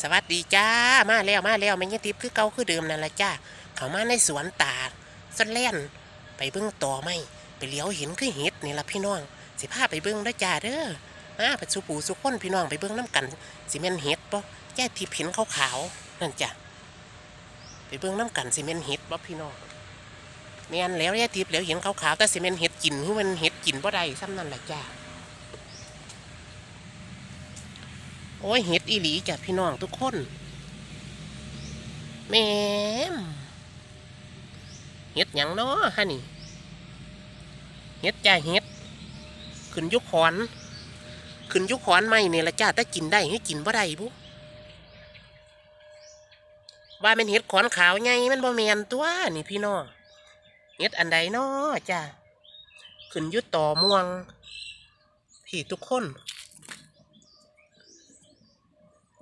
สวัสดีจ้า มาแล้วมาแล้วไม่ยังติบคือเก่าคือเดิมนั่นละจ้า เขามาในสวนตาดส้นแล่น ไปเบิ้งต่อไม่ไปเลี้ยวเห็นคือเห็ดนี่ละพี่น้อง สิพาไปเบิ้งได้จ้าเด้อมาไปสุปูสุคนพี่น้องไปเบิ้งน้ำกันสิเมนเห็ดปะแก้ทิพย์เห็นขาวๆนั่นจ้ะไปเบิ้งน้ำกันสิเมนเห็ดปะพี่น้องแม่นแล้วแก้ทิพย์แล้วเห็นขาวๆแต่สิเมนเห็ดกินคือมันเห็ดกินบ่ได้ซ้ำนั่นแหละจ้า โอ้ยเห็ดอีหลีจ้ะพี่น้องทุกคนแม่มเห็ดหยังเนาะฮะนี่เห็ดจ้าเห็ดขึ้นยุคขอนขึ้นยุคขอนไม่เนี่ยละจ้าแต่กินได้ให้กินบ่ได้บุว่าเป็นเห็ดขอนขาวไงมันบ่แมนตัวนี่พี่น้องเห็ดอันใดเนาะจ้าขึ้นยุต่อม่วงพี่ทุกคน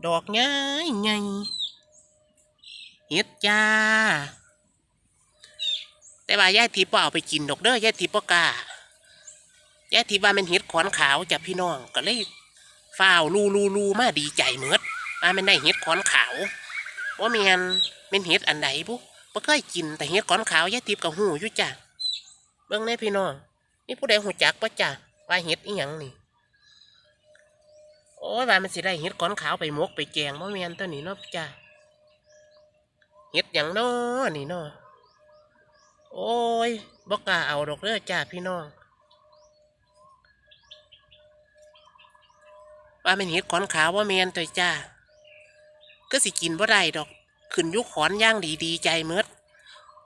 ดอกง่ายไงเฮ็ดจ้า แต่ว่ายายทิพย์เอาไปกินดอกเด้อยายทิพย์กล้ายายทิพย์ว่ามันเฮ็ดขอนขาวจ้ะพี่น้องก็เลยฝ้าวลูลูลูมาดีใจเมือดว่ามันได้เฮ็ดขอนขาวว่าแม่นเป็นเฮ็ดอันใดบุบ่เคยกินแต่เฮ็ดขอนขาวยายทิพย์ก็หูอยู่จ้ะเบิ่งแน่พี่น้องนี่ผู้ใดหูจักปะจ้ะว่าเฮ็ดอีหยังนี้ ยว่ามันสิได้เห็ดก้อนขาวไปมกไปแกงบ่แม่นตัวนี้เนาะจ้าเห็ดหยังนาะนี่เนาะโอ้ยบ่กล้าเอาดอกเด้อจ้าพี่น้องว่ามันเห็ดก้อนขาวว่าแม่นตัวจ้าก็สิกินบ่ได้ดอก ขึ้นยุคขอนย่างดีดีใจเมด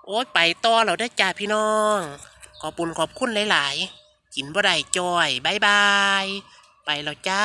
โอ้ยไปต่อเราได้จ้าพี่น้อง ขอบคุญขอบคุณหลาย ๆ กินบ่ได้จอยบายบาย ไปแล้วจ้า